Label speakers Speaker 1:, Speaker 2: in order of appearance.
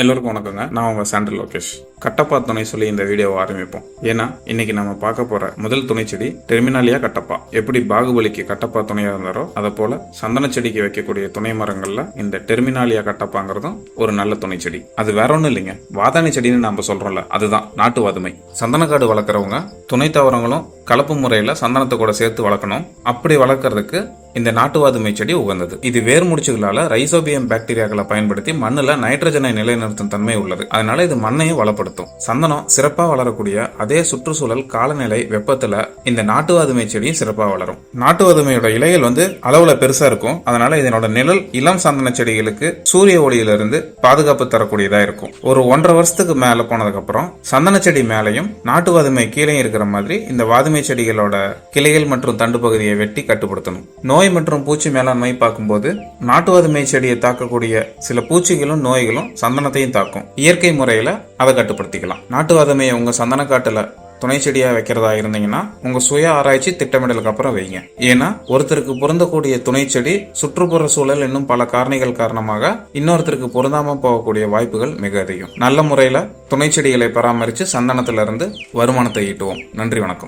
Speaker 1: எல்லோருக்கும் வணக்கங்க. நான் உங்கள் சாண்டல் லோகேஷ். கட்டப்பா துணை சொல்லி இந்த வீடியோவை ஆரம்பிப்போம். ஏன்னா இன்னைக்கு நம்ம பார்க்க போற முதல் துணை செடி டெர்மினாலியா கட்டப்பா. எப்படி பாகுபலிக்கு கட்டப்பா துணையா இருந்தாரோ அதை போல சந்தன செடிக்கு வைக்கக்கூடிய துணை மரங்கள்ல இந்த டெர்மினாலியா கட்டப்பாங்கிறதும் ஒரு நல்ல துணை செடி. அது வேற ஒன்றும் இல்லைங்க. வாதானி செடின்னு நம்ம சொல்றோம்ல அதுதான் நாட்டு வாதுமை. சந்தனக்காடு வளர்க்குறவங்க துணை தாவரங்களும் கலப்பு முறையில் சந்தனத்தை கூட சேர்த்து வளர்க்கணும். அப்படி வளர்க்கறதுக்கு இந்த நாட்டு வாதுமை செடி உகந்தது. இது வேர் முடிச்சுகளால ரைசோபியம் பாக்டீரியாக்களை பயன்படுத்தி மண்ணுல நைட்ரஜனை நிலைநிறுத்தும் தன்மை உள்ளது. அதனால இது மண்ணையும் வளப்படுத்தும். சந்தனம் சிறப்பாக வளரக்கூடிய அதே சுற்றுச்சூழல் காலநிலை வெப்பத்துல இந்த நாட்டு வாதுமை செடியும் சிறப்பாக வளரும். நாட்டு வாதுமையோட இலைகள் வந்து அளவுல பெருசா இருக்கும். அதனால இதனோட நிழல் இளம் சந்தன செடிகளுக்கு சூரிய ஒளியிலிருந்து பாதுகாப்பு தரக்கூடியதா இருக்கும். ஒரு ஒன்றரை வருஷத்துக்கு மேல போனதுக்கு அப்புறம் சந்தன செடி மேலையும் நாட்டு வாதுமை கீழே இருக்கிற மாதிரி இந்த வாதுமை செடிகளோட கிளைகள் மற்றும் தண்டு பகுதியை வெட்டி கட்டுப்படுத்தணும். நோய் மற்றும் பூச்சி மேலாண்மை பார்க்கும்போது நாட்டுவாது செடியை தாக்கக்கூடிய சில பூச்சிகளும் நோய்களும் சந்தனத்தையும் தாக்கும். இயற்கை முறையில அதை கட்டுப்படுத்திக்கலாம். நாட்டுவாதமையை உங்கள் உங்க சந்தன காட்டுல துணை செடியா வைக்கிறதா இருந்தீங்கன்னா உங்க சுய ஆராய்ச்சி திட்டமிடலுக்கு அப்புறம் வைங்க. ஏன்னா ஒருத்தருக்கு பொருந்தக்கூடிய துணை செடி சுற்றுப்புற சூழல் இன்னும் பல காரணிகள் காரணமாக இன்னொருத்தருக்கு பொருந்தாம போகக்கூடிய வாய்ப்புகள் மிக அதிகம். நல்ல முறையில துணை செடிகளை பராமரித்து சந்தனத்திலிருந்து வருமானத்தை ஈட்டுவோம். நன்றி வணக்கம்.